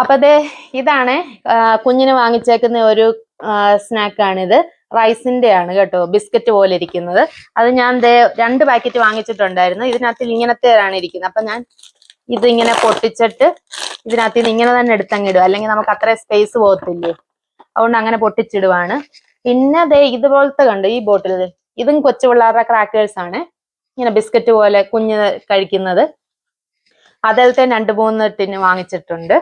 അപ്പൊ അതെ ഇതാണ് കുഞ്ഞിന് വാങ്ങിച്ചേക്കുന്ന ഒരു സ്നാക്കാണിത്. റൈസിന്റെ ആണ് കേട്ടോ ബിസ്ക്കറ്റ് പോലെ ഇരിക്കുന്നത്. അത് ഞാൻ ദേ രണ്ട് പാക്കറ്റ് വാങ്ങിച്ചിട്ടുണ്ടായിരുന്നു. ഇതിനകത്ത് ഇങ്ങനത്തേതാണ് ഇരിക്കുന്നത്. അപ്പൊ ഞാൻ ഇതിങ്ങനെ പൊട്ടിച്ചിട്ട് ഇതിനകത്ത് നിന്ന് ഇങ്ങനെ തന്നെ എടുത്തങ്ങിടും അല്ലെങ്കിൽ നമുക്ക് അത്ര സ്പേസ് പോകത്തില്ലേ? അതുകൊണ്ട് അങ്ങനെ പൊട്ടിച്ചിടുവാണ്. പിന്നെ ദേ ഇതുപോലത്തെ കണ്ടു ഈ ബോട്ടിൽ ഇതും കൊച്ചു പിള്ളേരുടെ ക്രാക്കേഴ്സ് ആണ്. ഇങ്ങനെ ബിസ്ക്കറ്റ് പോലെ കുഞ്ഞ് കഴിക്കുന്നത്. അതിലത്തെ രണ്ട് മൂന്ന് ടിന് വാങ്ങിച്ചിട്ടുണ്ട്.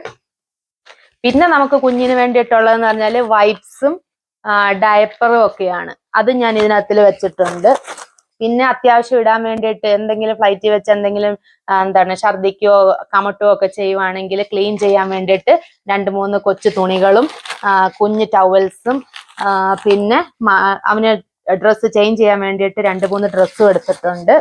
പിന്നെ നമുക്ക് കുഞ്ഞിന് വേണ്ടിയിട്ടുള്ളതെന്ന് പറഞ്ഞാൽ വൈപ്സും ഡയപ്പറും ഒക്കെയാണ്. അത് ഞാൻ ഇതിനകത്തിൽ വെച്ചിട്ടുണ്ട്. പിന്നെ അത്യാവശ്യം ഇടാൻ വേണ്ടിയിട്ട് എന്തെങ്കിലും ഫ്ലൈറ്റിൽ വെച്ച് എന്തെങ്കിലും എന്താണ് ഛർദിക്കോ കമട്ടോ ഒക്കെ ചെയ്യുവാണെങ്കിൽ ക്ലീൻ ചെയ്യാൻ വേണ്ടിയിട്ട് രണ്ട് മൂന്ന് കൊച്ചു തുണികളും കുഞ്ഞ് ടവൽസും പിന്നെ അവന് ഡ്രസ്സ് ചേഞ്ച് ചെയ്യാൻ വേണ്ടിയിട്ട് രണ്ട് മൂന്ന് ഡ്രസ്സും എടുത്തിട്ടുണ്ട്.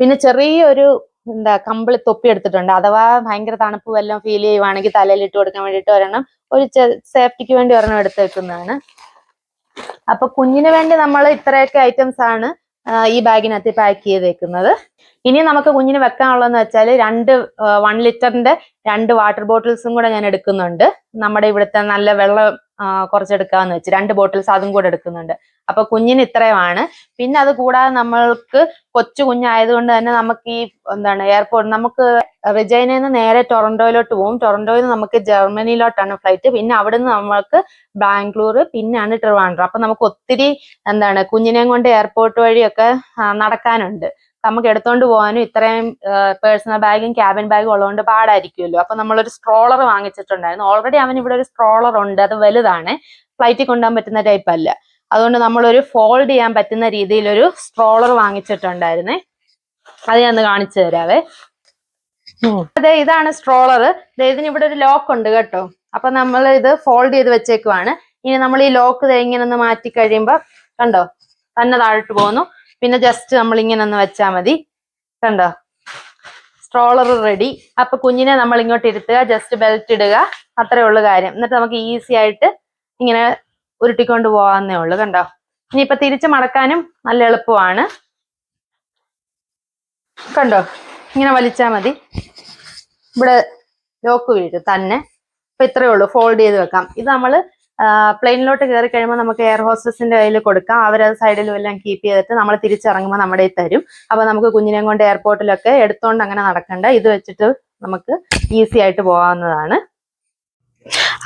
പിന്നെ ചെറിയൊരു എന്താ കമ്പിളി തൊപ്പി എടുത്തിട്ടുണ്ട്. അഥവാ ഭയങ്കര തണുപ്പ് വല്ലതും ഫീൽ ചെയ്യുവാണെങ്കിൽ തലയിൽ ഇട്ട് കൊടുക്കാൻ വേണ്ടിയിട്ട് ഒരെണ്ണം ഒരു സേഫ്റ്റിക്ക് വേണ്ടി ഒരെണ്ണം എടുത്ത് വെക്കുന്നതാണ് അപ്പൊ കുഞ്ഞിന് വേണ്ടി നമ്മൾ ഇത്രയൊക്കെ ഐറ്റംസ് ആണ് ഈ ബാഗിനകത്ത് പാക്ക് ചെയ്ത് വെക്കുന്നത് ഇനി നമുക്ക് കുഞ്ഞിന് വെക്കാനുള്ളതെന്ന് വെച്ചാൽ രണ്ട് വൺ ലിറ്ററിന്റെ രണ്ട് വാട്ടർ ബോട്ടിൽസും കൂടെ ഞാൻ എടുക്കുന്നുണ്ട്. നമ്മുടെ ഇവിടുത്തെ നല്ല വെള്ളം കുറച്ചെടുക്കാന്ന് വെച്ച് രണ്ട് ബോട്ടിൽസ് അതും കൂടെ എടുക്കുന്നുണ്ട്. അപ്പൊ കുഞ്ഞിന് ഇത്രയുമാണ്. പിന്നെ അത് കൂടാതെ നമ്മൾക്ക് കൊച്ചു കുഞ്ഞായതുകൊണ്ട് തന്നെ നമുക്ക് ഈ എന്താണ് എയർപോർട്ട് നമുക്ക് റിജൈനിൽ നിന്ന് നേരെ ടൊറന്റോയിലോട്ട് പോകും ടൊറന്റോയിൽ നിന്ന് നമുക്ക് ജർമ്മനിയിലോട്ടാണ് ഫ്ലൈറ്റ്. പിന്നെ അവിടെ നിന്ന് നമ്മൾക്ക് ബാംഗ്ലൂർ പിന്നെയാണ് ട്രിവാൻഡ്രം. അപ്പൊ നമുക്ക് ഒത്തിരി എന്താണ് കുഞ്ഞിനെയും കൊണ്ട് എയർപോർട്ട് വഴിയൊക്കെ നടക്കാനുണ്ട്. നമുക്ക് എടുത്തോണ്ട് പോകാനും ഇത്രയും പേഴ്സണൽ ബാഗും ക്യാബിൻ ബാഗും ഉള്ളതുകൊണ്ട് പാടായിരിക്കുമല്ലോ അപ്പൊ നമ്മളൊരു സ്ട്രോളർ വാങ്ങിച്ചിട്ടുണ്ടായിരുന്നു. ഓൾറെഡി അവൻ ഇവിടെ ഒരു സ്ട്രോളർ ഉണ്ട്. അത് വലുതാണ്. ഫ്ലൈറ്റിൽ കൊണ്ടുപോകാൻ പറ്റുന്ന ടൈപ്പ് അല്ല. അതുകൊണ്ട് നമ്മളൊരു ഫോൾഡ് ചെയ്യാൻ പറ്റുന്ന രീതിയിലൊരു സ്ട്രോളർ വാങ്ങിച്ചിട്ടുണ്ടായിരുന്നേ. അത് ഞാൻ കാണിച്ചു തരാവേ. അതെ ഇതാണ് സ്ട്രോളർ ഇതിന് ഇവിടെ ഒരു ലോക്ക് ഉണ്ട് കേട്ടോ. അപ്പൊ നമ്മൾ ഇത് ഫോൾഡ് ചെയ്ത് വെച്ചേക്കുവാണ്. ഇനി നമ്മൾ ഈ ലോക്ക് ഇങ്ങനെ ഒന്ന് മാറ്റി കഴിയുമ്പോ കണ്ടോ? തന്നെ താഴോട്ട് പോകുന്നു. പിന്നെ ജസ്റ്റ് നമ്മൾ ഇങ്ങനെ ഒന്ന് വെച്ചാൽ മതി. കണ്ടോ? സ്ട്രോളർ റെഡി അപ്പൊ കുഞ്ഞിനെ നമ്മൾ ഇങ്ങോട്ട് ഇരുത്തുക ജസ്റ്റ് ബെൽറ്റ് ഇടുക. അത്രേ ഉള്ളു കാര്യം. എന്നിട്ട് നമുക്ക് ഈസി ആയിട്ട് ഇങ്ങനെ ഉരുട്ടിക്കൊണ്ട് പോകാവുന്നേ ഉള്ളു. കണ്ടോ? ഇനിയിപ്പൊ തിരിച്ചു മടക്കാനും നല്ല എളുപ്പമാണ്. കണ്ടോ? ഇങ്ങനെ വലിച്ചാൽ മതി. ഇവിടെ ലോക്ക് വീഴും തന്നെ. അപ്പൊ ഇത്രയേ ഉള്ളൂ. ഫോൾഡ് ചെയ്ത് വെക്കാം. ഇത് നമ്മൾ പ്ലെയിനിലോട്ട് കയറി കഴിയുമ്പോൾ നമുക്ക് എയർ ഹോസ്റ്റസിന്റെ കയ്യിൽ കൊടുക്കാം. അവരത് സൈഡിലും എല്ലാം കീപ്പ് ചെയ്തിട്ട് നമ്മൾ തിരിച്ചിറങ്ങുമ്പോൾ നമ്മുടെ തരും. അപ്പൊ നമുക്ക് കുഞ്ഞിനെയും കൊണ്ട് എയർപോർട്ടിലൊക്കെ എടുത്തോണ്ട് അങ്ങനെ നടക്കണ്ട. ഇത് വെച്ചിട്ട് നമുക്ക് ഈസി ആയിട്ട് പോകാവുന്നതാണ്.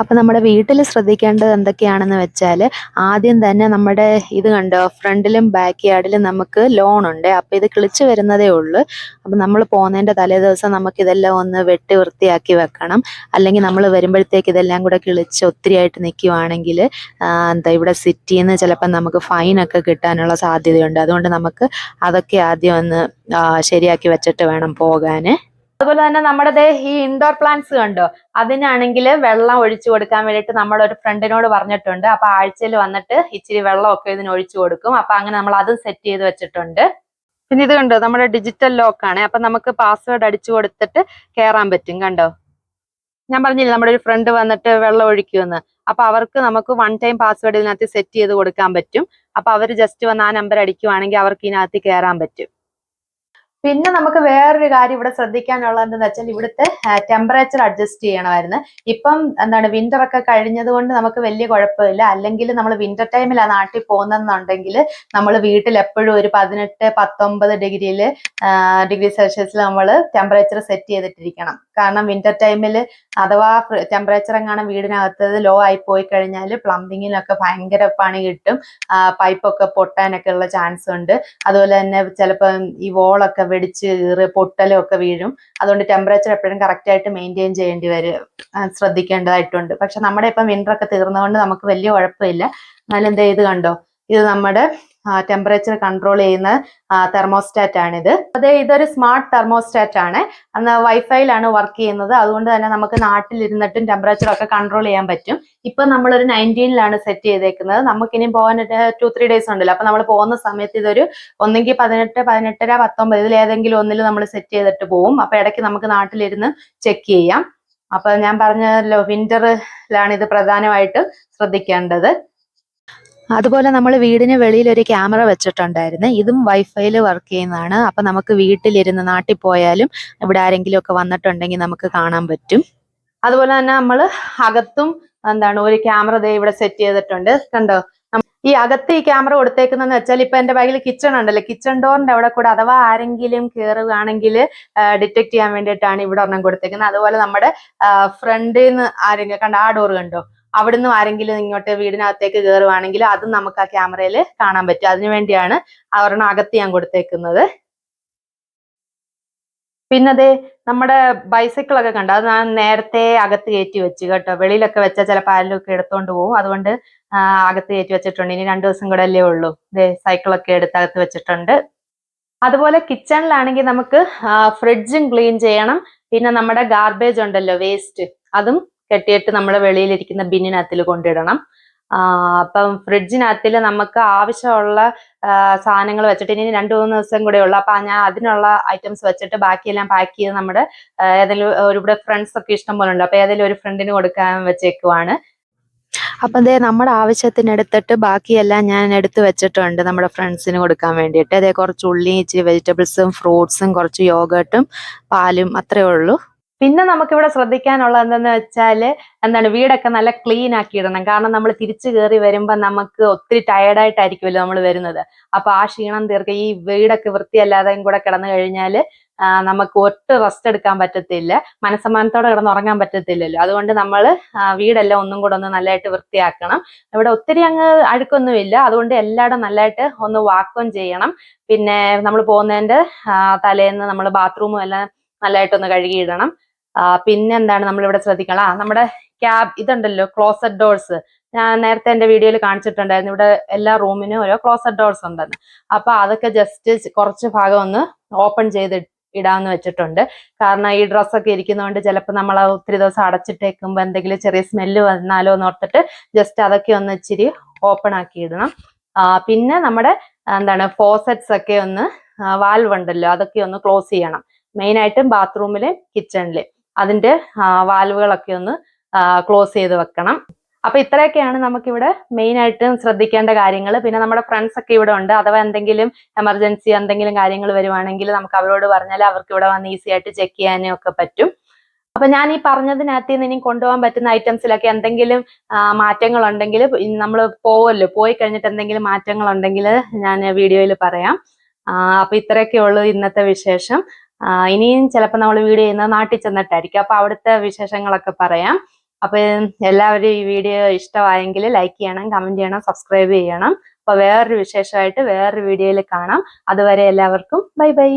അപ്പൊ നമ്മുടെ വീട്ടിൽ ശ്രദ്ധിക്കേണ്ടത് എന്തൊക്കെയാണെന്ന് വെച്ചാൽ ആദ്യം തന്നെ നമ്മുടെ ഇത് കണ്ടോ? ഫ്രണ്ടിലും ബാക്ക് യാർഡിലും നമുക്ക് ലോൺ ഉണ്ട്. അപ്പോൾ ഇത് കിളിച്ച് വരുന്നതേ ഉള്ളൂ. അപ്പോൾ നമ്മൾ പോകുന്നതിന്റെ തലേ ദിവസം നമുക്ക് ഇതെല്ലാം ഒന്ന് വെട്ടി വൃത്തിയാക്കി വെക്കണം. അല്ലെങ്കിൽ നമ്മൾ വരുമ്പോഴത്തേക്ക് ഇതെല്ലാം കൂടെ കിളിച്ച് ഒത്തിരിയായിട്ട് നിൽക്കുവാണെങ്കിൽ എന്താ ഇവിടെ സിറ്റിയിൽ നിന്ന് ചിലപ്പം നമുക്ക് ഫൈനൊക്കെ കിട്ടാനുള്ള സാധ്യതയുണ്ട്. അതുകൊണ്ട് നമുക്ക് അതൊക്കെ ആദ്യം ഒന്ന് ശരിയാക്കി വെച്ചിട്ട് വേണം പോകാന്. അതുപോലെ തന്നെ നമ്മുടെ ദേ ഈ ഇൻഡോർ പ്ലാന്റ്സ് കണ്ടോ? അതിനാണെങ്കിൽ വെള്ളം ഒഴിച്ചു കൊടുക്കാൻ വേണ്ടിയിട്ട് നമ്മൾ ഒരു ഫ്രണ്ടിനോട് പറഞ്ഞിട്ടുണ്ട്. അപ്പൊ ആഴ്ചയിൽ വന്നിട്ട് ഇച്ചിരി വെള്ളമൊക്കെ ഇതിന് ഒഴിച്ചു കൊടുക്കും. അപ്പൊ അങ്ങനെ നമ്മൾ അതും സെറ്റ് ചെയ്ത് വെച്ചിട്ടുണ്ട്. പിന്നെ ഇത് കണ്ടോ? നമ്മുടെ ഡിജിറ്റൽ ലോക്ക് ആണ്. അപ്പൊ നമുക്ക് പാസ്വേഡ് അടിച്ചു കൊടുത്തിട്ട് കയറാൻ പറ്റും. കണ്ടോ? ഞാൻ പറഞ്ഞില്ലേ നമ്മുടെ ഒരു ഫ്രണ്ട് വന്നിട്ട് വെള്ളം ഒഴിക്കുമെന്ന്. അപ്പൊ അവർക്ക് നമുക്ക് വൺ ടൈം പാസ്വേഡ് ഇതിനകത്ത് സെറ്റ് ചെയ്ത് കൊടുക്കാൻ പറ്റും. അപ്പൊ അവർ ജസ്റ്റ് വന്ന് ആ നമ്പർ അടിക്കുവാണെങ്കിൽ അവർക്ക് ഇതിനകത്ത് കയറാൻ പറ്റും. പിന്നെ നമുക്ക് വേറൊരു കാര്യം ഇവിടെ ശ്രദ്ധിക്കാനുള്ളത് എന്താണെന്ന് വെച്ചാൽ ഇവിടുത്തെ ടെമ്പറേച്ചർ അഡ്ജസ്റ്റ് ചെയ്യണമായിരുന്നു. ഇപ്പം എന്താണ് വിന്റർ ഒക്കെ കഴിഞ്ഞത് കൊണ്ട് നമുക്ക് വലിയ കുഴപ്പമില്ല. അല്ലെങ്കിൽ നമ്മൾ വിന്റർ ടൈമിൽ ആ നാട്ടിൽ പോകുന്നെന്നുണ്ടെങ്കിൽ നമ്മൾ വീട്ടിൽ എപ്പോഴും ഒരു പതിനെട്ട് പത്തൊമ്പത് ഡിഗ്രിയിൽ ഡിഗ്രി സെൽഷ്യസിൽ നമ്മൾ ടെമ്പറേച്ചർ സെറ്റ് ചെയ്തിട്ടിരിക്കണം. കാരണം വിന്റർ ടൈമിൽ അഥവാ ടെമ്പറേച്ചർ എങ്ങാനും വീടിനകത്ത് ലോ ആയി പോയി കഴിഞ്ഞാൽ പ്ലംബിങ്ങിനൊക്കെ ഭയങ്കര പണി കിട്ടും. പൈപ്പൊക്കെ പൊട്ടാനൊക്കെ ഉള്ള ചാൻസ് ഉണ്ട്. അതുപോലെ തന്നെ ചിലപ്പോൾ ഈ വോളൊക്കെ വെടിച്ച് കീറി പൊട്ടലും ഒക്കെ വീഴും. അതുകൊണ്ട് ടെമ്പറേച്ചർ എപ്പോഴും കറക്റ്റായിട്ട് മെയിന്റെയിൻ ചെയ്യേണ്ടി വരും. ശ്രദ്ധിക്കേണ്ടതായിട്ടുണ്ട്. പക്ഷെ നമ്മുടെ ഇപ്പം വിന്റർ ഒക്കെ തീർന്നതുകൊണ്ട് നമുക്ക് വലിയ കുഴപ്പമില്ല. എന്നാലും എന്താ ഇത് കണ്ടോ? ഇത് നമ്മുടെ ടെമ്പറേച്ചർ കൺട്രോൾ ചെയ്യുന്ന തെർമോസ്റ്റാറ്റ് ആണിത്. അതെ ഇതൊരു സ്മാർട്ട് തെർമോസ്റ്റാറ്റ് ആണ്. അന്ന് വൈഫൈയിലാണ് വർക്ക് ചെയ്യുന്നത്. അതുകൊണ്ട് തന്നെ നമുക്ക് നാട്ടിലിരുന്നിട്ടും ടെമ്പറേച്ചർ ഒക്കെ കൺട്രോൾ ചെയ്യാൻ പറ്റും. ഇപ്പൊ നമ്മളൊരു നയന്റീനിലാണ് സെറ്റ് ചെയ്തേക്കുന്നത്. നമുക്കിനി പോകാൻ ടു ത്രീ ഡേയ്സ് ഉണ്ടല്ലോ. അപ്പൊ നമ്മൾ പോകുന്ന സമയത്ത് ഇതൊരു ഒന്നെങ്കിൽ പതിനെട്ട് പതിനെട്ടര പത്തൊമ്പത് ഇതിൽ ഏതെങ്കിലും ഒന്നിൽ നമ്മൾ സെറ്റ് ചെയ്തിട്ട് പോകും. അപ്പൊ ഇടയ്ക്ക് നമുക്ക് നാട്ടിലിരുന്ന് ചെക്ക് ചെയ്യാം. അപ്പൊ ഞാൻ പറഞ്ഞല്ലോ വിന്ററിലാണ് ഇത് പ്രധാനമായിട്ടും ശ്രദ്ധിക്കേണ്ടത്. അതുപോലെ നമ്മൾ വീടിന് വെളിയിൽ ഒരു ക്യാമറ വെച്ചിട്ടുണ്ടായിരുന്നു. ഇതും വൈഫൈയിൽ വർക്ക് ചെയ്യുന്നതാണ്. അപ്പൊ നമുക്ക് വീട്ടിലിരുന്ന് നാട്ടിൽ പോയാലും ഇവിടെ ആരെങ്കിലും ഒക്കെ വന്നിട്ടുണ്ടെങ്കിൽ നമുക്ക് കാണാൻ പറ്റും. അതുപോലെ തന്നെ നമ്മൾ അകത്തും എന്താണ് ഒരു ക്യാമറ ദേ ഇവിടെ സെറ്റ് ചെയ്തിട്ടുണ്ട്. കണ്ടോ? ഈ അകത്ത് ഈ ക്യാമറ കൊടുത്തേക്കുന്നതെന്ന് വെച്ചാൽ ഇപ്പൊ എന്റെ ബാഗിൽ കിച്ചൺ ഉണ്ടല്ലോ. കിച്ചൺ ഡോറിന്റെ അവിടെ കൂടെ അഥവാ ആരെങ്കിലും കയറുകയാണെങ്കിൽ ഡിറ്റക്ട് ചെയ്യാൻ വേണ്ടിയിട്ടാണ് ഇവിടെ ഒരെണ്ണം കൊടുത്തേക്കുന്നത്. അതുപോലെ നമ്മുടെ ഫ്രണ്ടിൽ നിന്ന് ആരെങ്കിലും കണ്ട? ആ ഡോർ കണ്ടോ? അവിടുന്ന് ആരെങ്കിലും ഇങ്ങോട്ട് വീടിനകത്തേക്ക് കയറുവാണെങ്കിൽ അത് നമുക്ക് ആ ക്യാമറയിൽ കാണാൻ പറ്റും. അതിനു വേണ്ടിയാണ് അകത്ത് ഞാൻ കൊടുത്തേക്കുന്നത്. പിന്നെ ദേ നമ്മുടെ ബൈസൈക്കിൾ ഒക്കെ കണ്ടോ? അത് ഞാൻ നേരത്തെ അകത്ത് കയറ്റി വെച്ചു കേട്ടോ. വെളിയിലൊക്കെ വെച്ചാൽ ചിലപ്പോൾ ആരിലൊക്കെ എടുത്തോണ്ട് പോകും അതുകൊണ്ട് അകത്ത് കയറ്റി വെച്ചിട്ടുണ്ട്. ഇനി രണ്ടു ദിവസം കൂടെ അല്ലേ ഉള്ളൂ. ദേ സൈക്കിളൊക്കെ എടുത്ത് അകത്ത് വെച്ചിട്ടുണ്ട്. അതുപോലെ കിച്ചണിലാണെങ്കിൽ നമുക്ക് ഫ്രിഡ്ജും ക്ലീൻ ചെയ്യണം. പിന്നെ നമ്മുടെ ഗാർബേജ് ഉണ്ടല്ലോ വേസ്റ്റ് അതും കെട്ടിയിട്ട് നമ്മൾ വെളിയിലിരിക്കുന്ന ബിന്നിനകത്തിൽ കൊണ്ടിടണം. അപ്പം ഫ്രിഡ്ജിനകത്തിൽ നമുക്ക് ആവശ്യമുള്ള സാധനങ്ങൾ വെച്ചിട്ട് ഇനി രണ്ട് മൂന്ന് ദിവസം കൂടെ ഉള്ളു. അപ്പൊ ഞാൻ അതിനുള്ള ഐറ്റംസ് വെച്ചിട്ട് ബാക്കിയെല്ലാം പാക്ക് ചെയ്ത് നമ്മുടെ ഏതെങ്കിലും ഒരുപാട് ഫ്രണ്ട്സ് ഒക്കെ ഇഷ്ടം പോലെ ഉണ്ട്. അപ്പൊ ഏതെങ്കിലും ഒരു ഫ്രണ്ടിന് കൊടുക്കാൻ വെച്ചേക്കുവാണ്. അപ്പം അതെ നമ്മുടെ ആവശ്യത്തിന് എടുത്തിട്ട് ബാക്കിയെല്ലാം ഞാൻ എടുത്തു വെച്ചിട്ടുണ്ട് നമ്മുടെ ഫ്രണ്ട്സിന് കൊടുക്കാൻ വേണ്ടിയിട്ട്. അതേ കുറച്ച് ഉള്ളി ഇച്ചിരി വെജിറ്റബിൾസും ഫ്രൂട്ട്സും കുറച്ച് യോഗട്ടും പാലും അത്രേ ഉള്ളൂ. പിന്നെ നമുക്കിവിടെ ശ്രദ്ധിക്കാനുള്ളത് എന്തെന്ന് വെച്ചാൽ എന്താണ് വീടൊക്കെ നല്ല ക്ലീൻ ആക്കി ഇടണം. കാരണം നമ്മൾ തിരിച്ചു കയറി വരുമ്പോൾ നമുക്ക് ഒത്തിരി ടയർഡായിട്ടായിരിക്കുമല്ലോ നമ്മൾ വരുന്നത്. അപ്പൊ ആ ക്ഷീണം തീർക്കുക ഈ വീടൊക്കെ വൃത്തിയല്ലാതെയും കൂടെ കിടന്നു കഴിഞ്ഞാൽ നമുക്ക് ഒട്ട് റെസ്റ്റ് എടുക്കാൻ പറ്റത്തില്ല. മനസ്സമാനത്തോടെ കിടന്നുറങ്ങാൻ പറ്റത്തില്ലല്ലോ. അതുകൊണ്ട് നമ്മൾ വീടെല്ലാം ഒന്നും കൂടെ ഒന്ന് നല്ലതായിട്ട് വൃത്തിയാക്കണം. ഇവിടെ ഒത്തിരി അങ്ങ് അഴുക്കൊന്നുമില്ല. അതുകൊണ്ട് എല്ലായിടും നല്ലതായിട്ട് ഒന്ന് വാക്വം ചെയ്യണം. പിന്നെ നമ്മൾ പോകുന്നതിന്റെ ആ, തലേന്ന് നമ്മൾ ബാത്റൂമും എല്ലാം നല്ലതായിട്ടൊന്ന് കഴുകിയിടണം. പിന്നെ എന്താണ് നമ്മൾ ഇവിടെ ശ്രദ്ധിക്കണം. ആ നമ്മുടെ ക്യാബ് ഇതുണ്ടല്ലോ ക്ലോസഡ് ഡോർസ് ഞാൻ നേരത്തെ എന്റെ വീഡിയോയിൽ കാണിച്ചിട്ടുണ്ടായിരുന്നു. ഇവിടെ എല്ലാ റൂമിനും ഓരോ ക്ലോസഡ് ഡോർസ് ഉണ്ടെന്ന്. അപ്പൊ അതൊക്കെ ജസ്റ്റ് കുറച്ച് ഭാഗം ഒന്ന് ഓപ്പൺ ചെയ്ത് ഇടാന്ന് വെച്ചിട്ടുണ്ട്. കാരണം ഈ ഡ്രസ്സൊക്കെ ഇരിക്കുന്നതുകൊണ്ട് ചിലപ്പോൾ നമ്മൾ ഒത്തിരി ദിവസം അടച്ചിട്ടേക്കുമ്പോൾ എന്തെങ്കിലും ചെറിയ സ്മെല്ല് വന്നാലോ എന്ന് ഓർത്തിട്ട് ജസ്റ്റ് അതൊക്കെ ഒന്ന് ഇച്ചിരി ഓപ്പൺ ആക്കി ഇടണം. പിന്നെ നമ്മുടെ എന്താണ് ഫോസറ്റ്സ് ഒക്കെ ഒന്ന് വാൽവ് ഉണ്ടല്ലോ അതൊക്കെ ഒന്ന് ക്ലോസ് ചെയ്യണം. മെയിൻ ആയിട്ടും ബാത്റൂമിലും അതിന്റെ വാൽവുകളൊക്കെ ഒന്ന് ക്ലോസ് ചെയ്ത് വെക്കണം. അപ്പൊ ഇത്രയൊക്കെയാണ് നമുക്കിവിടെ മെയിൻ ആയിട്ടും ശ്രദ്ധിക്കേണ്ട കാര്യങ്ങൾ പിന്നെ നമ്മുടെ ഫ്രണ്ട്സ് ഒക്കെ ഇവിടെ ഉണ്ട്. അഥവാ എന്തെങ്കിലും എമർജൻസി എന്തെങ്കിലും കാര്യങ്ങൾ വരുവാണെങ്കിൽ നമുക്ക് അവരോട് പറഞ്ഞാൽ അവർക്ക് ഇവിടെ വന്ന് ഈസി ആയിട്ട് ചെക്ക് ചെയ്യാനും ഒക്കെ പറ്റും. അപ്പൊ ഞാൻ ഈ പറഞ്ഞതിനകത്ത് ഇനി കൊണ്ടുപോകാൻ പറ്റുന്ന ഐറ്റംസിലൊക്കെ എന്തെങ്കിലും മാറ്റങ്ങൾ ഉണ്ടെങ്കിൽ നമ്മൾ പോവല്ലോ. പോയി കഴിഞ്ഞിട്ട് എന്തെങ്കിലും മാറ്റങ്ങൾ ഉണ്ടെങ്കിൽ ഞാൻ വീഡിയോയിൽ പറയാം. അപ്പൊ ഇത്രയൊക്കെ ഉള്ളൂ ഇന്നത്തെ വിശേഷം. ഇനിയും ചിലപ്പോൾ നമ്മൾ വീഡിയോ ചെയ്യുന്നത് നാട്ടിൽ ചെന്നിട്ടായിരിക്കും. അപ്പൊ അവിടുത്തെ വിശേഷങ്ങളൊക്കെ പറയാം. അപ്പൊ എല്ലാവരും ഈ വീഡിയോ ഇഷ്ടമായെങ്കിൽ ലൈക്ക് ചെയ്യണം കമന്റ് ചെയ്യണം സബ്സ്ക്രൈബ് ചെയ്യണം. അപ്പൊ വേറൊരു വിശേഷമായിട്ട് വേറൊരു വീഡിയോയിൽ കാണാം. അതുവരെ എല്ലാവർക്കും ബൈ ബൈ